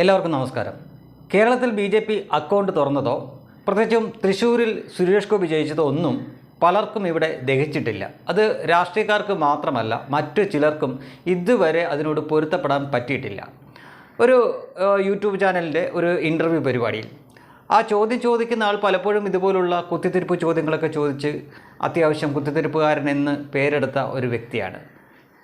എല്ലാവർക്കും നമസ്കാരം. കേരളത്തിൽ ബി ജെ പി അക്കൗണ്ട് തുറന്നതോ പ്രത്യേകിച്ചും തൃശ്ശൂരിൽ സുരേഷ് ഗോപി ജയിച്ചതോ ഒന്നും പലർക്കും ഇവിടെ ദഹിച്ചിട്ടില്ല. അത് രാഷ്ട്രീയക്കാർക്ക് മാത്രമല്ല മറ്റു ചിലർക്കും ഇതുവരെ അതിനോട് പൊരുത്തപ്പെടാൻ പറ്റിയിട്ടില്ല. ഒരു യൂട്യൂബ് ചാനലിന്റെ ഒരു ഇന്റർവ്യൂ പരിപാടിയിൽ. ആ ചോദ്യം ചോദിക്കുന്ന ആൾ പലപ്പോഴും ഇതുപോലുള്ള കുത്തിത്തിരിപ്പ് ചോദ്യങ്ങളൊക്കെ ചോദിച്ച് അത്യാവശ്യം കുത്തിത്തിരിപ്പുകാരൻ എന്ന് പേരെടുത്ത ഒരു വ്യക്തിയാണ്.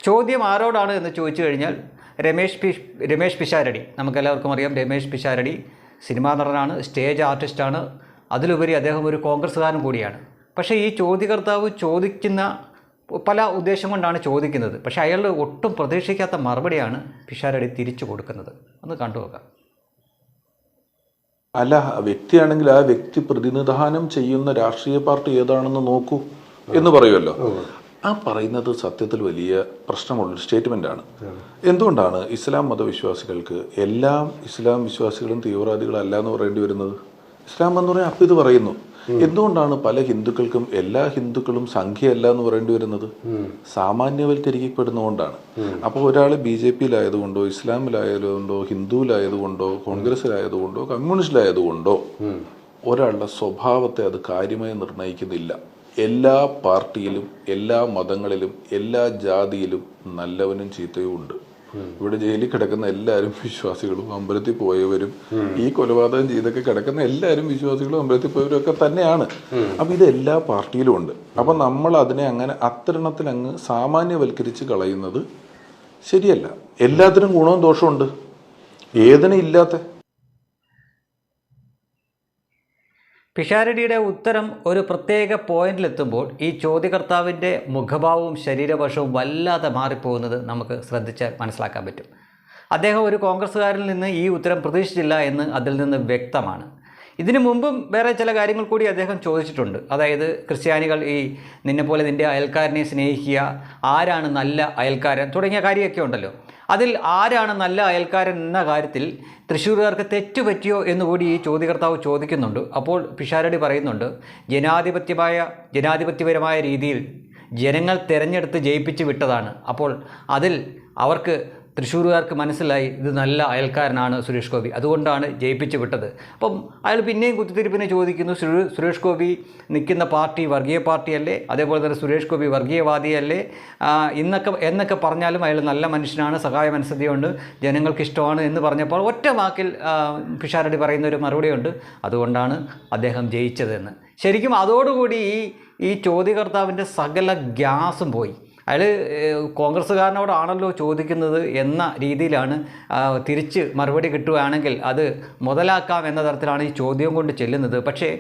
ചോദ്യം ആരോടാണ് എന്ന് ചോദിച്ചു കഴിഞ്ഞാൽ രമേഷ് പി രമേഷ് പിഷാരടി. നമുക്കെല്ലാവർക്കും അറിയാം രമേഷ് പിഷാരടി സിനിമാ നടനാണ് സ്റ്റേജ് ആർട്ടിസ്റ്റാണ് അതിലുപരി അദ്ദേഹം ഒരു കോൺഗ്രസ്സുകാരൻ കൂടിയാണ്. പക്ഷേ ഈ ചോദ്യകർത്താവ് ചോദിക്കുന്ന പല ഉദ്ദേശം കൊണ്ടാണ് ചോദിക്കുന്നത്. പക്ഷേ അയാൾ ഒട്ടും പ്രതീക്ഷിക്കാത്ത മറുപടിയാണ് പിഷാരടി തിരിച്ചു കൊടുക്കുന്നത്. ഒന്ന് കണ്ടു നോക്കാം. അല്ല വ്യക്തിയാണെങ്കിൽ ആ വ്യക്തി പ്രതിനിധാനം ചെയ്യുന്ന രാഷ്ട്രീയ പാർട്ടി ഏതാണെന്ന് നോക്കൂ എന്ന് പറയുമല്ലോ. ആ പറയുന്നത് സത്യത്തിൽ വലിയ പ്രശ്നമുള്ള സ്റ്റേറ്റ്മെന്റ് ആണ് എന്തുകൊണ്ടാണ് ഇസ്ലാം മതവിശ്വാസികൾക്ക് എല്ലാം ഇസ്ലാം വിശ്വാസികളും തീവ്രവാദികളല്ല എന്ന് പറയേണ്ടി വരുന്നത്? ഇസ്ലാം എന്ന് പറഞ്ഞാൽ അപ്പം ഇത് പറയുന്നു. എന്തുകൊണ്ടാണ് പല ഹിന്ദുക്കൾക്കും എല്ലാ ഹിന്ദുക്കളും സംഖ്യയല്ല എന്ന് പറയേണ്ടി വരുന്നത്? സാമാന്യവൽക്കരിക്കപ്പെടുന്നതുകൊണ്ടാണ്. അപ്പോൾ ഒരാൾ ബി ജെ പിയിലായതുകൊണ്ടോ ഇസ്ലാമിലായതുകൊണ്ടോ ഹിന്ദുവിലായതുകൊണ്ടോ കോൺഗ്രസിലായതുകൊണ്ടോ കമ്മ്യൂണിസ്റ്റിലായതുകൊണ്ടോ ഒരാളുടെ സ്വഭാവത്തെ അത് കാര്യമായി നിർണയിക്കുന്നില്ല. എല്ലാ പാർട്ടിയിലും എല്ലാ മതങ്ങളിലും എല്ലാ ജാതിയിലും നല്ലവനും ചീത്തയും ഉണ്ട്. ഇവിടെ ജയിലിൽ കിടക്കുന്ന എല്ലാവരും വിശ്വാസികളും അമ്പലത്തിൽ പോയവരും ഈ കൊലപാതകം ചെയ്തൊക്കെ കിടക്കുന്ന എല്ലാവരും വിശ്വാസികളും അമ്പലത്തിൽ പോയവരും ഒക്കെ തന്നെയാണ്. അപ്പൊ ഇത് എല്ലാ പാർട്ടിയിലും ഉണ്ട്. അപ്പൊ നമ്മൾ അതിനെ അങ്ങനെ അത്തരണത്തിൽ അങ്ങ് സാമാന്യവൽക്കരിച്ച് കളയുന്നത് ശരിയല്ല. എല്ലാത്തിനും ഗുണവും ദോഷമുണ്ട് ഏതിനും ഇല്ലാത്ത പിഷാരടിയുടെ ഉത്തരം ഒരു പ്രത്യേക പോയിന്റിലെത്തുമ്പോൾ ഈ ചോദ്യകർത്താവിന്റെ മുഖഭാവവും ശരീരഭാഷവും വല്ലാതെ മാറിപ്പോകുന്നത് നമുക്ക് ശ്രദ്ധിച്ചാൽ മനസ്സിലാക്കാൻ പറ്റും. അദ്ദേഹം ഒരു കോൺഗ്രസ്സുകാരിൽ നിന്ന് ഈ ഉത്തരം പ്രതീക്ഷിച്ചില്ല എന്ന് അതിൽ നിന്ന് വ്യക്തമാണ്. ഇതിനു മുമ്പും വേറെ ചില കാര്യങ്ങൾ കൂടി അദ്ദേഹം ചോദിച്ചിട്ടുണ്ട്. അതായത് ക്രിസ്ത്യാനികൾ ഈ നിന്നെപ്പോലെ നിന്റെ അയൽക്കാരനെ സ്നേഹിക്കുക ആരാണ് നല്ല അയൽക്കാരൻ തുടങ്ങിയ കാര്യമൊക്കെ ഉണ്ടല്ലോ. അതിൽ ആരാണ് നല്ല അയൽക്കാരൻ എന്ന കാര്യത്തിൽ തൃശ്ശൂരുകാർക്ക് തെറ്റുപറ്റിയോ എന്നുകൂടി ഈ ചോദ്യകർത്താവ് ചോദിക്കുന്നുണ്ട്. അപ്പോൾ പിഷാരടി പറയുന്നുണ്ട് ജനാധിപത്യമായ ജനാധിപത്യപരമായ രീതിയിൽ ജനങ്ങൾ തിരഞ്ഞെടുത്ത് ജയിപ്പിച്ച് വിട്ടതാണ്. അപ്പോൾ അതിൽ അവർക്ക് തൃശ്ശൂരുകാർക്ക് മനസ്സിലായി ഇത് നല്ല അയൽക്കാരനാണ് സുരേഷ് ഗോപി. അതുകൊണ്ടാണ് ജയിപ്പിച്ച് വിട്ടത്. അപ്പം അയാൾ പിന്നെയും കുത്തിത്തിരിപ്പിനെ ചോദിക്കുന്നു സുരേഷ് ഗോപി നിൽക്കുന്ന പാർട്ടി വർഗീയ പാർട്ടിയല്ലേ? അതേപോലെ തന്നെ സുരേഷ് ഗോപി വർഗീയവാദിയല്ലേ? ഇന്നൊക്കെ എന്നൊക്കെ പറഞ്ഞാലും അയാൾ നല്ല മനുഷ്യനാണ് സഹായ മനസ്സതിയുണ്ട് ജനങ്ങൾക്ക് ഇഷ്ടമാണ് എന്ന് പറഞ്ഞപ്പോൾ ഒറ്റ വാക്കിൽ പിഷാരടി പറയുന്ന ഒരു മറുപടിയുണ്ട്. അതുകൊണ്ടാണ് അദ്ദേഹം ജയിച്ചതെന്ന്. ശരിക്കും അതോടുകൂടി ഈ ഈ ചോദ്യകർത്താവിന്റെ സകല ഗ്യാസും പോയി. അയാൾ കോൺഗ്രസ്സുകാരനോടാണല്ലോ ചോദിക്കുന്നത് എന്ന രീതിയിലാണ് തിരിച്ച് മറുപടി കിട്ടുകയാണെങ്കിൽ അത് മുതലാക്കാം എന്ന തരത്തിലാണ് ഈ ചോദ്യം കൊണ്ട് ചെല്ലുന്നത്. പക്ഷേ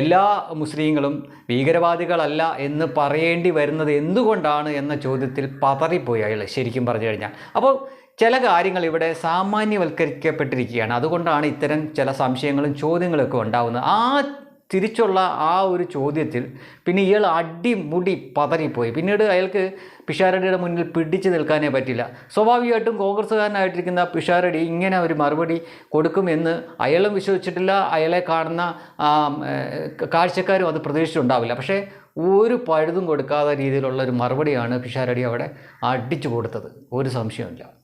എല്ലാ മുസ്ലിങ്ങളും ഭീകരവാദികളല്ല എന്ന് പറയേണ്ടി വരുന്നത് എന്തുകൊണ്ടാണ് എന്ന ചോദ്യത്തിൽ പതറിപ്പോയി അയാൾ ശരിക്കും പറഞ്ഞു കഴിഞ്ഞാൽ. അപ്പോൾ ചില കാര്യങ്ങൾ ഇവിടെ സാമാന്യവൽക്കരിക്കപ്പെട്ടിരിക്കുകയാണ്. അതുകൊണ്ടാണ് ഇത്തരം ചില സംശയങ്ങളും ചോദ്യങ്ങളൊക്കെ ഉണ്ടാകുന്നത് ആ തിരിച്ചുള്ള ആ ഒരു ചോദ്യത്തിൽ പിന്നെ ഇയാൾ അടിമുടി പതറിപ്പോയി. പിന്നീട് അയാൾക്ക് പിഷാരടിയുടെ മുന്നിൽ പിടിച്ചു നിൽക്കാനേ പറ്റില്ല. സ്വാഭാവികമായിട്ടും കോൺഗ്രസ്സുകാരനായിട്ടിരിക്കുന്ന പിഷാരടി ഇങ്ങനെ ഒരു മറുപടി കൊടുക്കുമെന്ന് അയാളും വിശ്വസിച്ചിട്ടില്ല. അയാളെ കാണുന്ന കാഴ്ചക്കാരും അത് പ്രതീക്ഷിച്ചിട്ടുണ്ടാവില്ല. പക്ഷേ ഒരു പഴുതും കൊടുക്കാത്ത രീതിയിലുള്ള ഒരു മറുപടിയാണ് പിഷാരടി അവിടെ അടിച്ചു കൊടുത്തത്. ഒരു സംശയമില്ല